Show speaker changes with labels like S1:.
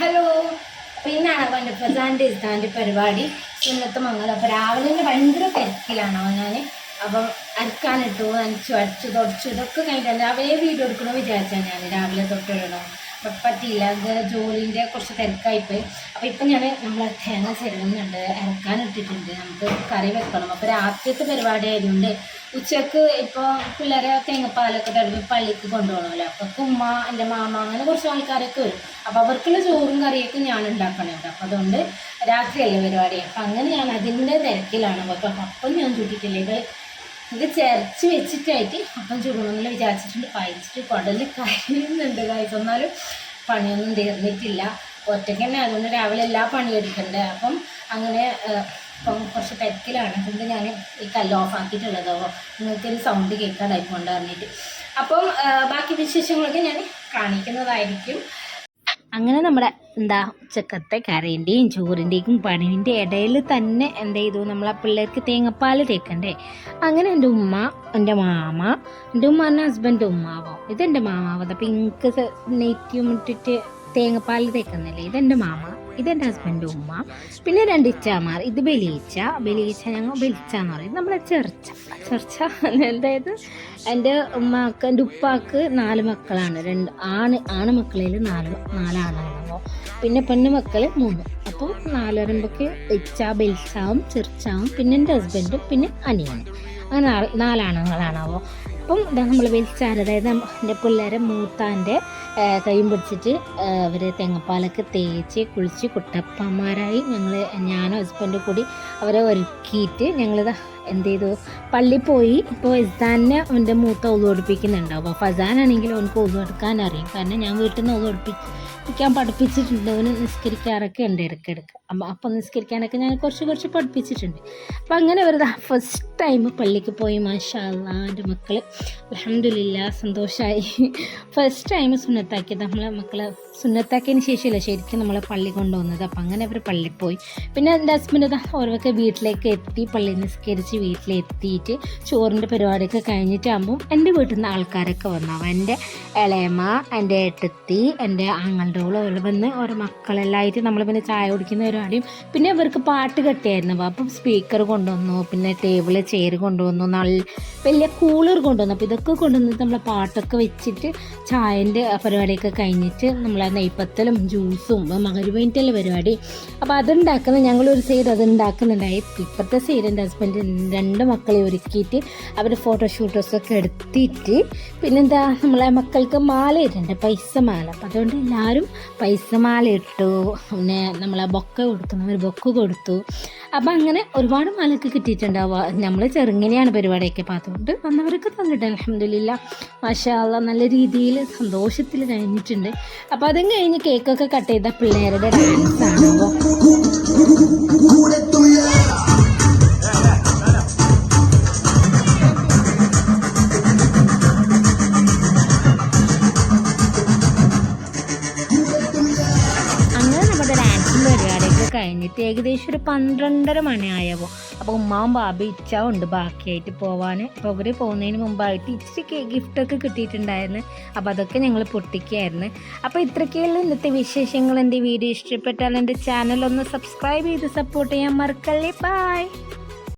S1: Hello പിന്നാണ് അവന്റെ പ്രസാന്റെ പരിപാടി. ഇന്നത്തെ മംഗലം. അപ്പോൾ രാവിലെ ഭയങ്കര തിരക്കിലാണ് ഞാൻ അപ്പം അരക്കാനിട്ടു നനച്ചു അടിച്ചു തുടച്ചു. ഇതൊക്കെ കഴിഞ്ഞിട്ട് രാവിലെ വീഡിയോ എടുക്കണമെന്ന് വിചാരിച്ചാണ് ഞാൻ രാവിലെ തൊട്ടിടണം അപ്പം പറ്റിയില്ല. അത് ജോലിന്റെ കുറച്ച് തിരക്കായിപ്പോയി. അപ്പോൾ ഇപ്പം ഞാൻ നമ്മൾ തേങ്ങ ചെരുന്നുണ്ട് ഇറക്കാനിട്ടിട്ടുണ്ട് നമുക്ക് കറി വെക്കണം. അപ്പോൾ രാത്രിയത്തെ പരിപാടി ആയതുകൊണ്ട് ഉച്ചയ്ക്ക് ഇപ്പോൾ പിള്ളേരെ തേങ്ങപ്പാലൊക്കെ തടവി പള്ളിക്ക് കൊണ്ടുപോകണമല്ലോ. അപ്പോൾ ഉമ്മ എന്റെ മാമ അങ്ങനെ കുറച്ച് ആൾക്കാരൊക്കെ വരും. അപ്പോൾ അവർക്കുള്ള ചോറും കറിയൊക്കെ ഞാൻ ഉണ്ടാക്കണുണ്ട് അപ്പോൾ അതുകൊണ്ട് രാത്രിയല്ലേ പരിപാടി. അപ്പം അങ്ങനെ ഞാൻ അതിന്റെ തിരക്കിലാണ് അപ്പോൾ അപ്പം ഞാൻ ചൂട്ടിട്ടില്ലേ. ഇത് ഇത് ചിരച്ച് വെച്ചിട്ടായിട്ട് അപ്പം ചുടണമെന്നുള്ള വിചാരിച്ചിട്ടുണ്ട്. പായിച്ചിട്ട് കുടൽ കഴിയുന്നുണ്ട് കായ്സ് എന്നാലും പണിയൊന്നും തീർന്നിട്ടില്ല. ഒറ്റയ്ക്ക് തന്നെ അതുകൊണ്ട് രാവിലെ എല്ലാ പണിയും എടുക്കണ്ടേ. അപ്പം അങ്ങനെ ഇപ്പം കുറച്ച് തിരക്കിലാണ്. അതുകൊണ്ട് ഞാൻ ഈ കല്ല് ഓഫ് ആക്കിയിട്ടുള്ളതോ. നിങ്ങൾക്കൊരു സൗണ്ട് കേൾക്കാതായി കൊണ്ട് പറഞ്ഞിട്ട്. അപ്പം ബാക്കി വിശേഷങ്ങളൊക്കെ ഞാൻ കാണിക്കുന്നതായിരിക്കും. അങ്ങനെ നമ്മുടെ എന്താ ഉച്ചക്കത്തെ കറിന്റെയും ചോറിന്റെയും പണിന്റെ ഇടയിൽ തന്നെ എന്ത് ചെയ്തു? നമ്മളെ പിള്ളേർക്ക് തേങ്ങാപ്പാൽ തേക്കണ്ടേ? അങ്ങനെ എന്റെ ഉമ്മ എന്റെ മാമ എന്റെ ഉമ്മ എന്റെ ഹസ്ബൻഡ് ഉമ്മാവോ? ഇതെന്റെ മാമാവോ. അപ്പം ഇങ്ക് നെയ്റ്റിയും ഇട്ടിട്ട് തേങ്ങാപ്പാൽ തേക്കുന്നില്ലേ? ഇതെന്റെ മാമ. ഇതെന്റെ ഹസ്ബൻഡ് ഉമ്മ. പിന്നെ രണ്ട് ഇച്ചാമാർ. ഇത് ബലീച്ച. ബലീച്ച ഞങ്ങൾ ബലിച്ച എന്ന് പറയും. നമ്മളെ ചെർച്ച. ചെർച്ച അതായത് എന്റെ ഉമ്മാക്ക് എന്റെ ഉപ്പാക്ക് നാല് മക്കളാണ്. രണ്ട് ആണ് ആണ് മക്കളിൽ നാല് നാലാണോ പിന്നെ പെണ്ണ് മക്കൾ മൂന്ന്. അപ്പോൾ നാലരമ്പൊക്കെ ഇച്ച ബലിച്ചാവും ചെർച്ചാവും പിന്നെ എന്റെ ഹസ്ബൻഡും പിന്നെ അനിയനും. അങ്ങനെ നാല് നാലാണുങ്ങളാണാവോ. അപ്പം ഇതാ നമ്മൾ വലിച്ചാൽ അതായത് എന്റെ പിള്ളേരെ മൂത്താന്റെ കൈയും പിടിച്ചിട്ട് അവർ തെങ്ങപ്പാലൊക്കെ തേച്ച് കുളിച്ച് കുട്ടപ്പന്മാരായി ഞങ്ങൾ ഞാനും ഹസ്ബൻഡും കൂടി അവരെ ഒരുക്കിയിട്ട് ഞങ്ങളിതാ എന്ത് ചെയ്തു? പള്ളി പോയി. ഇപ്പോൾ ഇസാനെ അവന്റെ മൂത്ത ഒതു പഠിപ്പിക്കുന്നുണ്ടാവും അപ്പോൾ ഫസാനാണെങ്കിൽ അവനക്ക് ഒതു എടുക്കാൻ അറിയും കാരണം ഞാൻ വീട്ടിൽ നിന്ന് ഒതു പഠിപ്പിക്കാൻ പഠിപ്പിച്ചിട്ടുണ്ട്. അവന് നിസ്കരിക്കാറൊക്കെ ഉണ്ട് ഇടയ്ക്കിടയ്ക്ക്. അപ്പം അപ്പം നിസ്കരിക്കാനൊക്കെ ഞാൻ കുറച്ച് കുറച്ച് പഠിപ്പിച്ചിട്ടുണ്ട്. അപ്പം അങ്ങനെ വെറുതെ ഫസ്റ്റ് ടൈം പള്ളിക്ക് പോയി മാഷാ അല്ലാ എന്റെ മക്കൾ അലഹമില്ല സന്തോഷമായി ഫസ്റ്റ് ടൈം സുന്നത്താക്കിയത് നമ്മളെ മക്കളെ സുന്നത്താക്കിയതിന് ശേഷമല്ല ശരിക്കും നമ്മളെ പള്ളി കൊണ്ടുവന്നത്. അപ്പം അങ്ങനെ അവർ പള്ളി പോയി. പിന്നെ എന്റെ ഹസ്ബൻഡ് ഇതാ ഓരോക്കെ വീട്ടിലേക്ക് എത്തി പള്ളി നിസ്കരിച്ച് വീട്ടിലെത്തിയിട്ട് ചോറിന്റെ പരിപാടിയൊക്കെ കഴിഞ്ഞിട്ടാകുമ്പോൾ എന്റെ വീട്ടിൽ നിന്ന് ആൾക്കാരൊക്കെ വന്നാവും എന്റെ ഇളയമ്മ എന്റെ ഏട്ടത്തി എന്റെ ആങ്ങളുടെ ഓളം വന്ന് ഓരോ മക്കളെല്ലാം ആയിട്ട് നമ്മൾ പിന്നെ ചായ കുടിക്കുന്ന പരിപാടിയും പിന്നെ ഇവർക്ക് പാട്ട് കെട്ടിയായിരുന്നു. അപ്പം സ്പീക്കർ കൊണ്ടുവന്നു പിന്നെ ടേബിൾ ചെയർ കൊണ്ടുവന്നു നല്ല വലിയ കൂളർ കൊണ്ടുവന്നു. അപ്പോൾ ഇതൊക്കെ കൊണ്ടുവന്നിട്ട് നമ്മളെ പാട്ടൊക്കെ വെച്ചിട്ട് ചായന്റെ പരിപാടിയൊക്കെ കഴിഞ്ഞിട്ട് നമ്മളെ നെയ്പ്പത്തലും ജ്യൂസും മകരുവേന്റെ പരിപാടി. അപ്പോൾ അതുണ്ടാക്കുന്ന ഞങ്ങളൊരു സൈഡ് അത് ഉണ്ടാക്കുന്നുണ്ടായി ഇപ്പോഴത്തെ സൈഡ് എന്റെ ഹസ്ബൻഡ് രണ്ട് മക്കളെ ഒരുക്കിയിട്ട് അവരുടെ ഫോട്ടോഷൂട്ടൊക്കെ എടുത്തിട്ട് പിന്നെന്താ നമ്മളെ മക്കൾക്ക് മാല ഇട്ടുണ്ട് പൈസ മാല. അപ്പം അതുകൊണ്ട് എല്ലാവരും പൈസ മാല ഇട്ടു. പിന്നെ നമ്മളെ ബൊക്ക കൊടുക്കുന്നവർ ബൊക്ക് കൊടുത്തു. അപ്പം അങ്ങനെ ഒരുപാട് മാലയൊക്കെ കിട്ടിയിട്ടുണ്ടാവുക. നമ്മൾ ചെറുങ്ങനെയാണ് പരിപാടിയൊക്കെ അപ്പം അതുകൊണ്ട് വന്നവർക്ക് തന്നിട്ട് അലഹമില്ല മാഷാ അല്ലാ നല്ല രീതിയിൽ സന്തോഷത്തിൽ കഴിഞ്ഞിട്ടുണ്ട്. അപ്പം അതും കഴിഞ്ഞ് കേക്കൊക്കെ കട്ട് ചെയ്ത പിള്ളേരുടെ ഡാൻസ് അപ്പോൾ കഴിഞ്ഞിട്ട് ഏകദേശം ഒരു പന്ത്രണ്ടര മണിയായപ്പോൾ അപ്പോൾ ഉമ്മാവും ബാബി ഇച്ചാവുണ്ട് ബാക്കിയായിട്ട് പോവാൻ അവർ പോകുന്നതിന് മുമ്പായിട്ട് ഇച്ചിരി ഗിഫ്റ്റൊക്കെ കിട്ടിയിട്ടുണ്ടായിരുന്നു. അപ്പോൾ അതൊക്കെ ഞങ്ങൾ പൊട്ടിക്കുകയായിരുന്നു അപ്പോൾ ഇത്രയ്ക്കുള്ള ഇന്നത്തെ വിശേഷങ്ങൾ എന്റെ വീഡിയോ ഇഷ്ടപ്പെട്ടാൽ എന്റെ ചാനലൊന്ന് സബ്സ്ക്രൈബ് ചെയ്ത് സപ്പോർട്ട് ചെയ്യാൻ മറക്കല്ലേ. ബൈ